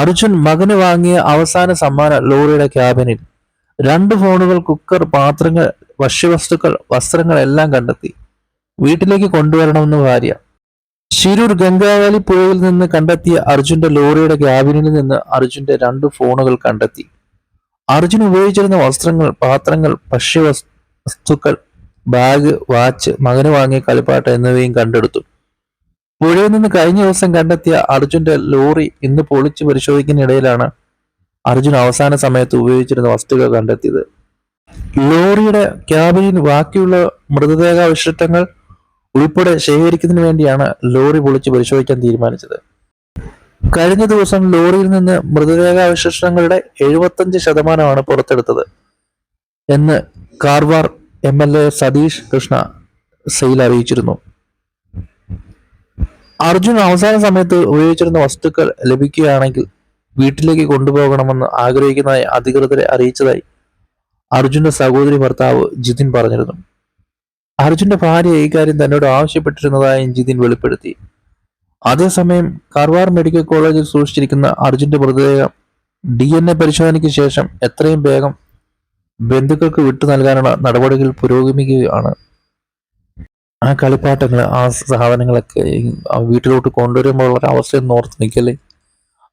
അർജുൻ മകന് വാങ്ങിയ അവസാന സമ്മാന ലോറിയുടെ ക്യാബിനിൽ രണ്ട് ഫോണുകൾ കുക്കർ പാത്രങ്ങൾ ഭക്ഷ്യവസ്തുക്കൾ വസ്ത്രങ്ങൾ എല്ലാം കണ്ടെത്തി. വീട്ടിലേക്ക് കൊണ്ടുവരണമെന്ന് ഭാര്യ. ശിരൂർ ഗംഗാവാലി പുഴയിൽ നിന്ന് കണ്ടെത്തിയ അർജുന്റെ ലോറിയുടെ ക്യാബിനിൽ നിന്ന് അർജുന്റെ രണ്ട് ഫോണുകൾ കണ്ടെത്തി. അർജുൻ ഉപയോഗിച്ചിരുന്ന വസ്ത്രങ്ങൾ പാത്രങ്ങൾ ഭക്ഷ്യവസ്തുക്കൾ ബാഗ് വാച്ച് മകന് വാങ്ങിയ കളിപ്പാട്ട് എന്നിവയും കണ്ടെടുത്തു. പുഴയിൽ നിന്ന് കഴിഞ്ഞ ദിവസം കണ്ടെത്തിയ അർജുന്റെ ലോറി ഇന്ന് പൊളിച്ച് പരിശോധിക്കുന്നതിനിടയിലാണ് അർജുൻ അവസാന സമയത്ത് ഉപയോഗിച്ചിരുന്ന വസ്തുക്കൾ കണ്ടെത്തിയത്. ലോറിയുടെ ക്യാബിനിൽ ബാക്കിയുള്ള മൃതദേഹാവശിഷ്ടങ്ങൾ ഉൾപ്പെടെ ശേഖരിക്കുന്നതിന് വേണ്ടിയാണ് ലോറി പൊളിച്ച് പരിശോധിക്കാൻ തീരുമാനിച്ചത്. കഴിഞ്ഞ ദിവസം ലോറിയിൽ നിന്ന് മൃതദേഹാവശിഷ്ടങ്ങളുടെ എഴുപത്തഞ്ച് ശതമാനമാണ് പുറത്തെടുത്തത് എന്ന് Karwar M L A Satish Krishna Sail അറിയിച്ചിരുന്നു. അർജുൻ അവസാന സമയത്ത് ഉപയോഗിച്ചിരുന്ന വസ്തുക്കൾ ലഭിക്കുകയാണെങ്കിൽ വീട്ടിലേക്ക് കൊണ്ടുപോകണമെന്ന് ആഗ്രഹിക്കുന്നതായി അധികൃതരെ അറിയിച്ചതായി അർജുന്റെ സഹോദരി ഭർത്താവ് ജിതിൻ പറഞ്ഞിരുന്നു. അർജുന്റെ ഭാര്യ ഈ കാര്യം തന്നോട് ആവശ്യപ്പെട്ടിരുന്നതായും ജിതിൻ വെളിപ്പെടുത്തി. അതേസമയം കാർവാർ മെഡിക്കൽ കോളേജിൽ സൂക്ഷിച്ചിരിക്കുന്ന അർജുന്റെ മൃതദേഹം ഡി എൻ എ പരിശോധനയ്ക്ക് ശേഷം എത്രയും വേഗം ബന്ധുക്കൾക്ക് വിട്ടു നൽകാനുള്ള നടപടികൾ പുരോഗമിക്കുകയാണ് ആ കളിപ്പാട്ടങ്ങൾ ആ സാധനങ്ങളൊക്കെ വീട്ടിലോട്ട് കൊണ്ടുവരുമ്പോൾ ഉള്ള അവസ്ഥ ഒന്ന് ഓർത്ത് നിൽക്കല്ലേ?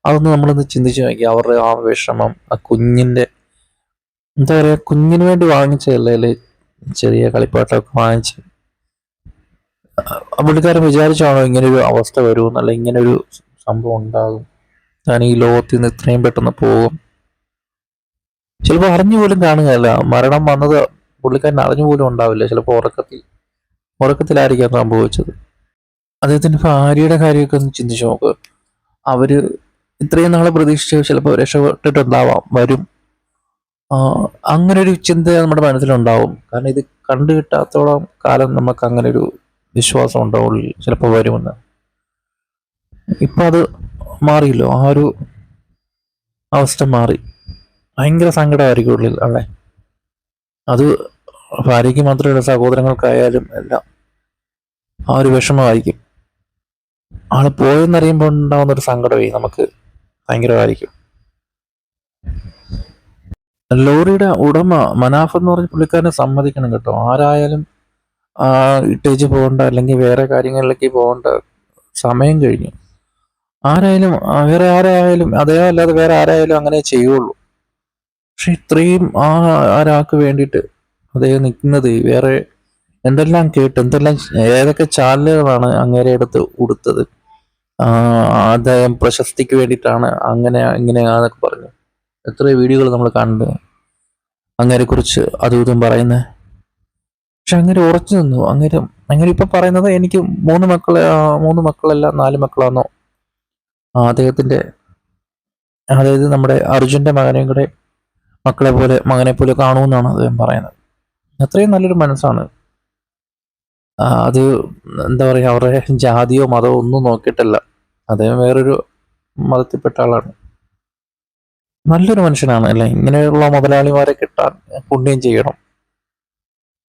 അതൊന്ന് നമ്മളൊന്ന് ചിന്തിച്ച് നോക്കി അവരുടെ ആ വിഷമം ആ കുഞ്ഞിന്റെ എന്താ പറയുക കുഞ്ഞിന് വേണ്ടി വാങ്ങിച്ചതല്ലേ ചെറിയ കളിപ്പാട്ടമൊക്കെ വാങ്ങിച്ച്. പുള്ളിക്കാരൻ വിചാരിച്ചാണോ ഇങ്ങനെ ഒരു അവസ്ഥ വരുമെന്ന് അല്ല ഇങ്ങനെ ഒരു സംഭവം ഉണ്ടാകും. ഞാൻ ഈ ലോകത്തിൽ നിന്ന് ഇത്രയും പെട്ടെന്ന് പോകും. ചിലപ്പോൾ അറിഞ്ഞു പോലും കാണുകയല്ല. മരണം വന്നത് പുള്ളിക്കാരൻ അറിഞ്ഞു പോലും ഉണ്ടാവില്ല. ചിലപ്പോൾ ഉറക്കത്തിൽ ഉറക്കത്തിലായിരിക്കാം സംഭവിച്ചത്. അദ്ദേഹത്തിന്റെ ഭാര്യയുടെ കാര്യമൊക്കെ ഒന്ന് ചിന്തിച്ചു നോക്ക്. അവർ ഇത്രയും നാളെ പ്രതീക്ഷിച്ച് ചിലപ്പോൾ രക്ഷപ്പെട്ടിട്ടുണ്ടാവാം വരും. അങ്ങനെ ഒരു ചിന്ത നമ്മുടെ മനസ്സിലുണ്ടാവും. കാരണം ഇത് കണ്ടു കിട്ടാത്തോളം കാലം നമുക്ക് അങ്ങനെ ഒരു വിശ്വാസം ഉണ്ടാവും ചിലപ്പോൾ വരുമെന്ന്. ഇപ്പം അത് മാറിയല്ലോ? ആ ഒരു അവസ്ഥ മാറി. ഭയങ്കര സങ്കടമായിരിക്കും ഉള്ളിൽ അല്ലേ? അത് ഭാര്യയ്ക്ക് മാത്രമല്ല സഹോദരങ്ങൾക്കായാലും എല്ലാം. ആ ഒരു വിഷമമായിരിക്കും. ആൾ പോയെന്നറിയുമ്പോൾ ഉണ്ടാവുന്ന ഒരു സങ്കടമേ നമുക്ക് ഭയങ്കരമായിരിക്കും. ലോറിയുടെ ഉടമ മനാഫ് എന്ന് പറഞ്ഞ പുള്ളിക്കാരനെ സമ്മതിക്കണം കേട്ടോ. ആരായാലും ഇട്ടേച്ച് പോകണ്ട അല്ലെങ്കിൽ വേറെ കാര്യങ്ങളിലേക്ക് പോകേണ്ട സമയം കഴിഞ്ഞു. ആരായാലും വേറെ ആരായാലും അതേ അല്ലാതെ വേറെ ആരായാലും അങ്ങനെ ചെയ്യുള്ളൂ. പക്ഷെ ഇത്രയും ആ ഒരാൾക്ക് വേണ്ടിയിട്ട് അദ്ദേഹം നിൽക്കുന്നത് വേറെ എന്തെല്ലാം കേട്ട്? എന്തെല്ലാം ഏതൊക്കെ ചാനലുകളാണ് അങ്ങേരെ അടുത്ത് കൊടുത്തത് അദ്ദേഹം പ്രശസ്തിക്ക് വേണ്ടിയിട്ടാണ് അങ്ങനെ ഇങ്ങനെയാന്നൊക്കെ പറഞ്ഞു. എത്ര വീഡിയോകൾ നമ്മൾ കണ്ട് അങ്ങേരെ കുറിച്ച് അതും ഇതും പറയുന്നത് പക്ഷെ അങ്ങനെ ഉറച്ചു നിന്നു. അങ്ങനെ അങ്ങനെ ഇപ്പം പറയുന്നത് എനിക്ക് മൂന്ന് മക്കളെ മൂന്ന് മക്കളല്ല നാല് മക്കളാണോ അദ്ദേഹത്തിന്റെ അതായത് നമ്മുടെ അർജുന്റെ മകനെയും കൂടെ മക്കളെ പോലെ മകനെ പോലെ കാണുമെന്നാണ് അദ്ദേഹം പറയുന്നത്. അത്രയും നല്ലൊരു മനസ്സാണ് അത് എന്താ പറയുക അവരുടെ ജാതിയോ മതമോ ഒന്നും നോക്കിയിട്ടല്ല. അദ്ദേഹം വേറൊരു മതത്തിൽപ്പെട്ട ആളാണ്. നല്ലൊരു മനുഷ്യനാണ് അല്ലെ? ഇങ്ങനെയുള്ള മുതലാളിമാരെ കിട്ടാൻ പുണ്യം ചെയ്യണം.